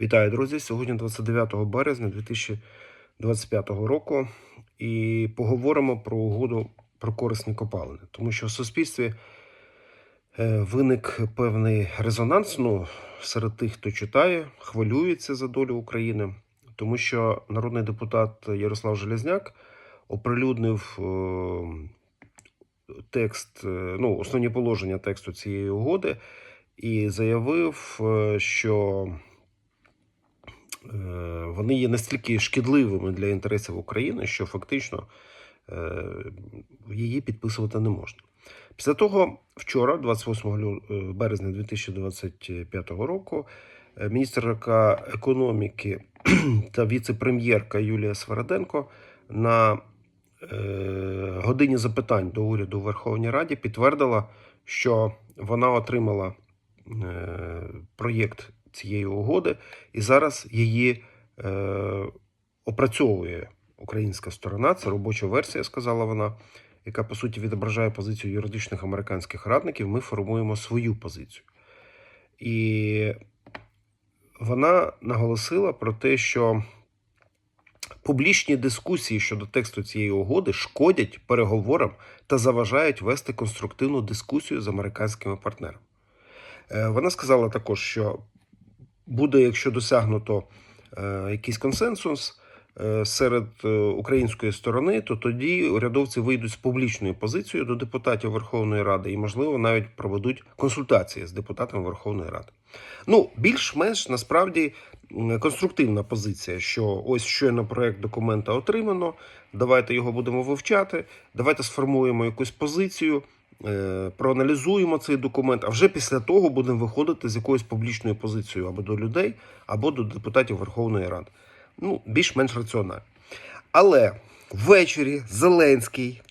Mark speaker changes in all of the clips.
Speaker 1: Вітаю, друзі! Сьогодні 29 березня 2025 року, і поговоримо про угоду про корисні копалини, тому що в суспільстві е, виник певний резонанс ну, серед тих, хто читає, хвилюється за долю України, тому що народний депутат Ярослав Железняк оприлюднив е, текст, е, ну, основні положення тексту цієї угоди і заявив, що вони є настільки шкідливими для інтересів України, що фактично е, її підписувати не можна. Після того, вчора, 28 лю- е, березня 2025 року, е, міністерка економіки та віце-прем'єрка Юлія Свереденко на е, годині запитань до уряду у Верховній Раді підтвердила, що вона отримала е, проєкт цієї угоди, і зараз її е, опрацьовує українська сторона. Це робоча версія, сказала вона, яка по суті відображає позицію юридичних американських радників. Ми формуємо свою позицію. І вона наголосила про те, що публічні дискусії щодо тексту цієї угоди шкодять переговорам та заважають вести конструктивну дискусію з американськими партнерами. Е, Вона сказала також, що буде, якщо досягнуто е, якийсь консенсус е, серед е, української сторони, то тоді урядовці вийдуть з публічною позицією до депутатів Верховної Ради і, можливо, навіть проведуть консультації з депутатами Верховної Ради. Ну, більш-менш насправді конструктивна позиція, що ось щойно проект документа отримано. Давайте його будемо вивчати, давайте сформуємо якусь позицію, проаналізуємо цей документ, а вже після того будемо виходити з якоюсь публічною позицією або до людей, або до депутатів Верховної Ради. Ну, більш-менш раціонально. Але ввечері Зеленський,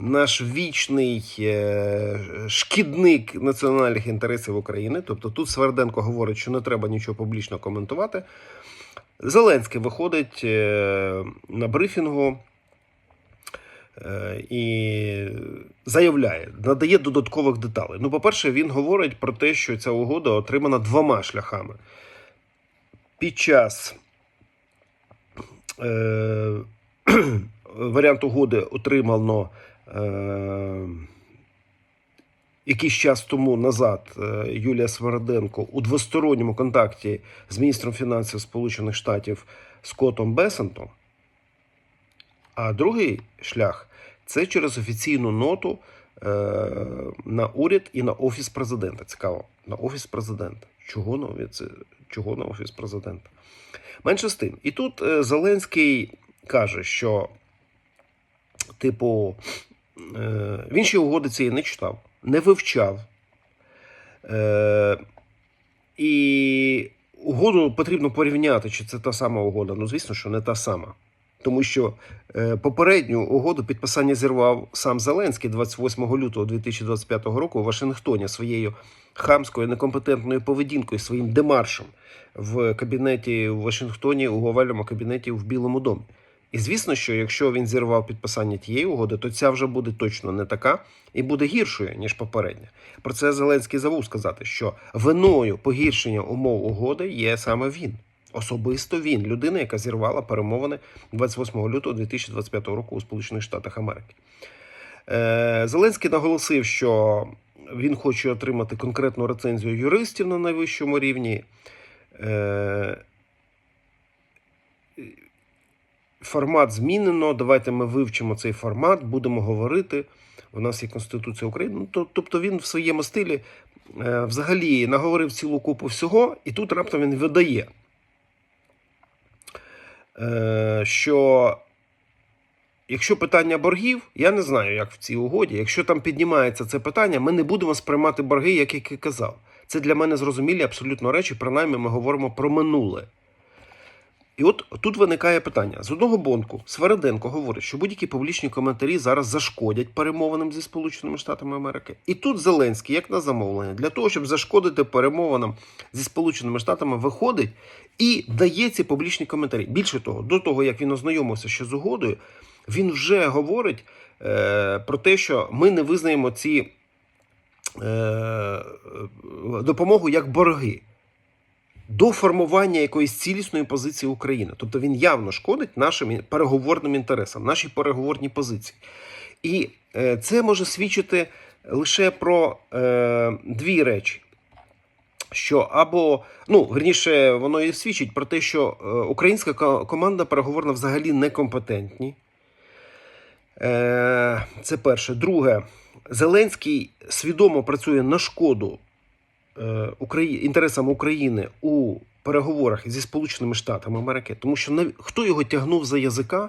Speaker 1: наш вічний е, шкідник національних інтересів України, тобто тут Сверденко говорить, що не треба нічого публічно коментувати. Зеленський виходить е, на брифінгу е, і заявляє, надає додаткових деталей. Ну, по-перше, він говорить про те, що ця угода отримана двома шляхами. Під час е, варіант угоди отримано е, якийсь час тому назад е, Юлія Сверденко у двосторонньому контакті з міністром фінансів Сполучених Штатів Скоттом Бесентом. А другий шлях це через офіційну ноту е, на уряд і на офіс президента. Цікаво, на офіс президента. Чого на офіс, чого на офіс президента? Менше з тим. І тут е, Зеленський каже, що, типу, е, він ще угоди цієї не читав, не вивчав. Е, і угоду потрібно порівняти, чи це та сама угода. Ну, звісно, що не та сама. Тому що е, попередню угоду підписання зірвав сам Зеленський 28 лютого 2025 року у Вашингтоні своєю хамською некомпетентною поведінкою, своїм демаршем в кабінеті в Вашингтоні, у овальному кабінеті в Білому домі. І звісно, що якщо він зірвав підписання тієї угоди, то ця вже буде точно не така і буде гіршою ніж попередня. Про це Зеленський забув сказати, що виною погіршення умов угоди є саме він. Особисто він, людина, яка зірвала перемовини 28 лютого 2025 року у Сполучених Штатах Америки. Е, Зеленський наголосив, що він хоче отримати конкретну рецензію юристів на найвищому рівні. Е, Формат змінено. Давайте ми вивчимо цей формат, будемо говорити. У нас є Конституція України. Ну, Тобто він в своєму стилі е, взагалі наговорив цілу купу всього, і тут раптом він видає, що якщо питання боргів, я не знаю, як в цій угоді, якщо там піднімається це питання, ми не будемо сприймати борги, як я казав. Це для мене зрозумілі абсолютно речі, принаймні ми говоримо про минуле. І от тут виникає питання: з одного боку, Свереденко говорить, що будь-які публічні коментарі зараз зашкодять перемовинам зі Сполученими Штатами Америки. І тут Зеленський, як на замовлення, для того, щоб зашкодити перемовинам зі Сполученими Штатами, виходить і дає ці публічні коментарі. Більше того, до того як він ознайомився ще з угодою, він вже говорить е, про те, що ми не визнаємо ці е, допомогу як борги. До формування якоїсь цілісної позиції України. Тобто він явно шкодить нашим переговорним інтересам, нашій переговорній позиції. І е, це може свідчити лише про е, дві речі. Що або, ну, верніше, воно і свідчить про те, що е, українська команда переговорна взагалі некомпетентні. Е, це перше. Друге, Зеленський свідомо працює на шкоду. Інтересам України у переговорах зі Сполученими Штатами Америки, тому що хто його тягнув за язика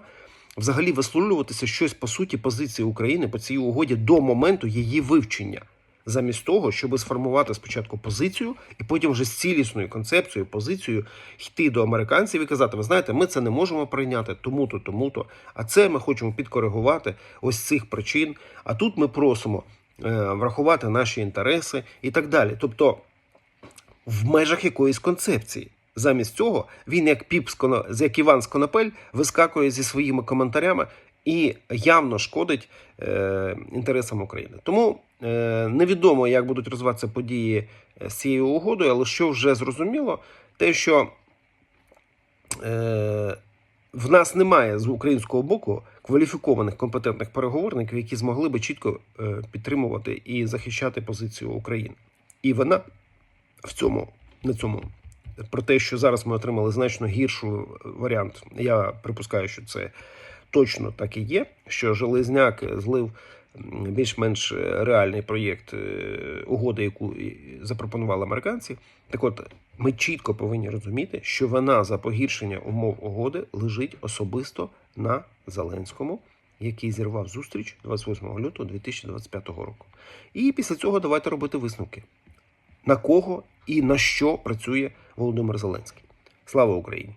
Speaker 1: взагалі висловлюватися щось по суті позиції України по цій угоді до моменту її вивчення, замість того, щоб сформувати спочатку позицію і потім вже з цілісною концепцією, позицією йти до американців і казати: ви знаєте, ми це не можемо прийняти, тому-то, тому-то. А це ми хочемо підкоригувати ось цих причин. А тут ми просимо е, врахувати наші інтереси і так далі. Тобто в межах якоїсь концепції. Замість цього він, як піп як Іван з Конопель, вискакує зі своїми коментарями і явно шкодить е, інтересам України. Тому е, невідомо, як будуть розвиватися події е, з цією угодою, але що вже зрозуміло, те, що е, в нас немає з українського боку кваліфікованих компетентних переговорників, які змогли би чітко е, підтримувати і захищати позицію України. І вона в цьому на цьому. Про те, що зараз ми отримали значно гірший варіант, я припускаю, що це точно так і є. Що Железняк злив більш-менш реальний проєкт е, угоди, яку запропонували американці. Так от, ми чітко повинні розуміти, що вона за погіршення умов угоди лежить особисто на Зеленському, який зірвав зустріч 28 лютого 2025 року. І після цього давайте робити висновки на кого і на що працює Володимир Зеленський. Слава Україні!